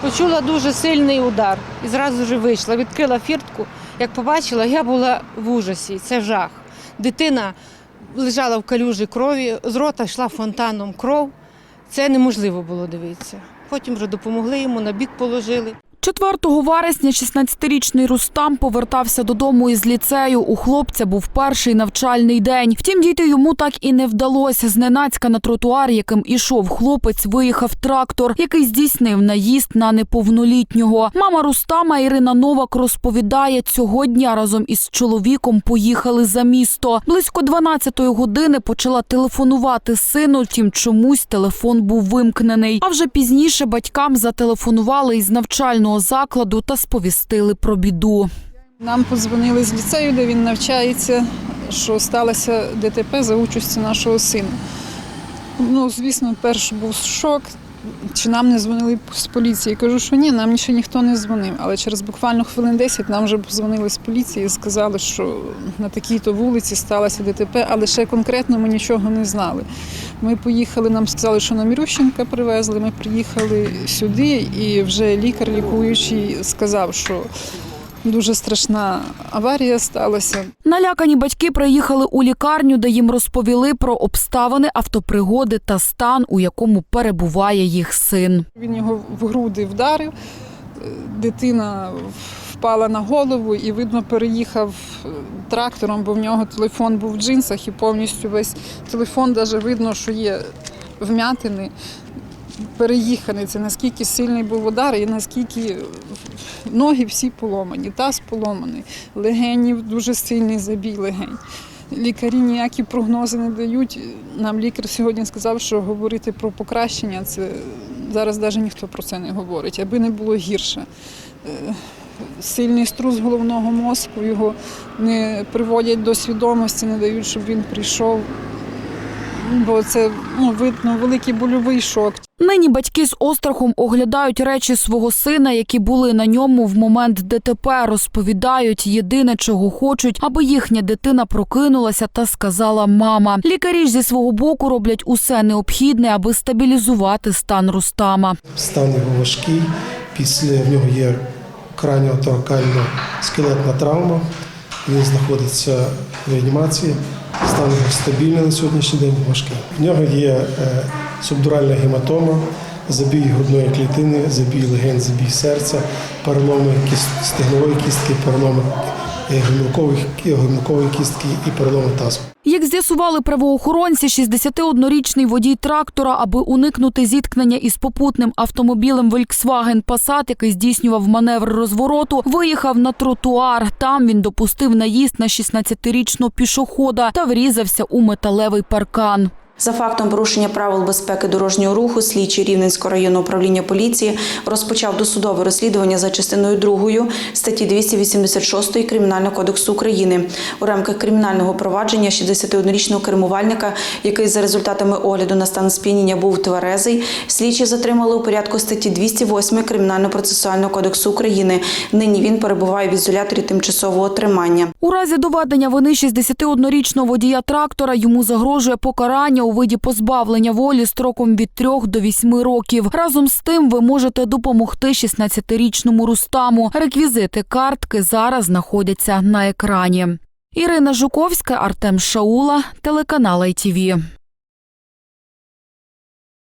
Почула дуже сильний удар і зразу ж вийшла, відкрила фіртку. Як побачила, я була в ужасі. Це жах. Дитина лежала в калюжі крові, з рота йшла фонтаном кров. Це неможливо було дивитися. Потім вже допомогли йому, на бік положили. 4 вересня 16-річний Рустам повертався додому із ліцею. У хлопця був перший навчальний день. Втім, дійти йому так і не вдалося. Зненацька на тротуар, яким ішов хлопець, виїхав трактор, який здійснив наїзд на неповнолітнього. Мама Рустама Ірина Новак розповідає, цього дня разом із чоловіком поїхали за місто. Близько 12-ї години почала телефонувати сину, втім чомусь телефон був вимкнений. А вже пізніше батькам зателефонували із навчального закладу та сповістили про біду. Нам подзвонили з ліцею, де він навчається, що сталося ДТП за участі нашого сина. Ну, звісно, перший був шок. Чи нам не дзвонили з поліції? Кажу, що ні, нам ще ніхто не дзвонив. Але через буквально хвилин 10 нам вже дзвонили з поліції і сказали, що на такій-то вулиці сталося ДТП, але ще конкретно ми нічого не знали. Ми поїхали, нам сказали, що на Мірющенка привезли. Ми приїхали сюди, і вже лікар лікуючий сказав, що дуже страшна аварія сталася. Налякані батьки приїхали у лікарню, де їм розповіли про обставини автопригоди та стан, у якому перебуває їх син. Він його в груди вдарив, дитина впала на голову і, видно, переїхав е, трактором, бо в нього телефон був в джинсах і повністю весь телефон, навіть видно, що є вмятини. Переїханий, це наскільки сильний був удар і наскільки ноги всі поломані, таз поломаний, легенів дуже сильний забій легень. Лікарі ніякі прогнози не дають. Нам лікар сьогодні сказав, що говорити про покращення це зараз навіть ніхто про це не говорить, аби не було гірше. Е, Сильний струс головного мозку, його не приводять до свідомості, не дають, щоб він прийшов. Бо це ну, видно великий больовий шок. Нині батьки з острахом оглядають речі свого сина, які були на ньому в момент ДТП. Розповідають єдине, чого хочуть, аби їхня дитина прокинулася та сказала мама. Лікарі ж зі свого боку роблять усе необхідне, аби стабілізувати стан Рустама. Стан його важкий. Після в нього є краніоторакальна скелетна травма. Він знаходиться в реанімації. Стан стабільний на сьогоднішній день важкий. В нього є е, субдуральна гематома, забій грудної клітини, забій легень, забій серця, переломи стегнової кістки, переломи гомілкової, кістки і переломи тазу. Як з'ясували правоохоронці, 61-річний водій трактора, аби уникнути зіткнення із попутним автомобілем Volkswagen Passat, який здійснював маневр розвороту, виїхав на тротуар. Там він допустив наїзд на 16-річного пішохода та врізався у металевий паркан. За фактом порушення правил безпеки дорожнього руху, слідчий Рівненського районного управління поліції розпочав досудове розслідування за частиною 2 статті 286 Кримінального кодексу України у рамках кримінального провадження 61-річного кермувальника, який за результатами огляду на стан сп'яніння був тверезий. Слідчі затримали у порядку статті 208 Кримінального процесуального кодексу України. Нині він перебуває в ізоляторі тимчасового тримання. У разі доведення вини 61-річного водія трактора йому загрожує покарання у виді позбавлення волі строком від 3 до 8 років. Разом з тим ви можете допомогти 16-річному Рустаму. Реквізити картки зараз знаходяться на екрані. Ірина Жуковська, Артем Шаула, телеканал ITV.